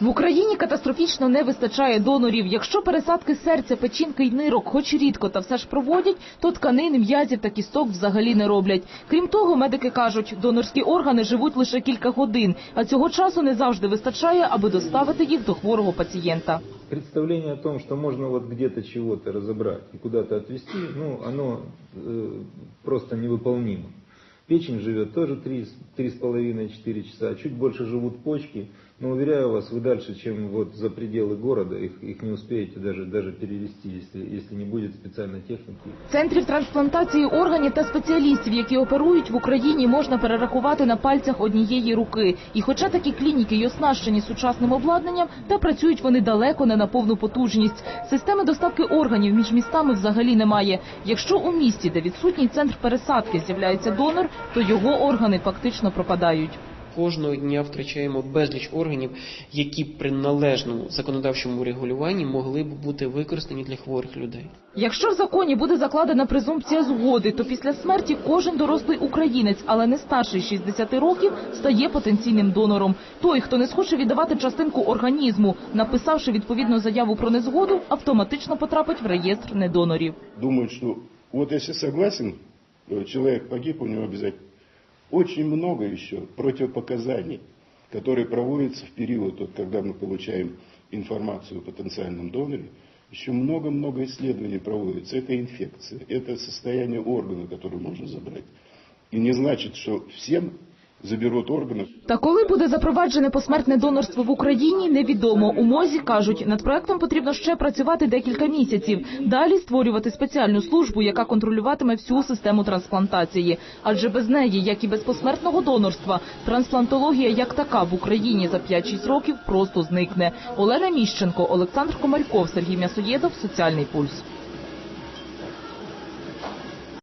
В Україні катастрофічно не вистачає донорів. Якщо пересадки серця, печінки й нирок хоч рідко та все ж проводять, то тканин, м'язів та кісток взагалі не роблять. Крім того, медики кажуть, донорські органи живуть лише кілька годин, а цього часу не завжди вистачає, аби доставити їх до хворого пацієнта. Представление о том, что можно вот где-то чего-то разобрать и куда-то отвезти, ну, оно э, просто невыполнимо. Печень живет тоже 3,5-4 часа, чуть больше живут почки, но уверяю вас, вы дальше, чем вот за пределы города, их, их не успеете даже, даже перевести, если, если не будет специальной техники. Центрів трансплантації органів та спеціалістів, які оперують в Україні, можна перерахувати на пальцях однієї руки. І хоча такі клініки й оснащені сучасним обладнанням, та працюють вони далеко не на повну потужність. Системи доставки органів між містами взагалі немає. Якщо у місті, де відсутній центр пересадки, з'являється донор, то його органи фактично пропадають. Кожного дня втрачаємо безліч органів, які при належному законодавчому регулюванні могли б бути використані для хворих людей. Якщо в законі буде закладена презумпція згоди, то після смерті кожен дорослий українець, але не старший 60 років, стає потенційним донором. Той, хто не схоче віддавати частинку організму, написавши відповідну заяву про незгоду, автоматично потрапить в реєстр недонорів. думают, что вот если согласен, э, человек погиб, у него обязательно очень много еще противопоказаний, которые проводятся в период, вот, когда мы получаем информацию о потенциальном доноре, еще много-много исследований проводится. Это инфекция, это состояние органа, который можно забрать. И не значит, что всем заберут органы, Та коли буде запроваджене посмертне донорство в Україні, невідомо. У МОЗі кажуть, над проектом потрібно ще працювати декілька місяців. Далі створювати спеціальну службу, яка контролюватиме всю систему трансплантації. Адже без неї, як і без посмертного донорства, трансплантологія як така в Україні за 5-6 років просто зникне. Олена Міщенко, Олександр Комарьков, Сергій М'ясоєдов, Соціальний пульс.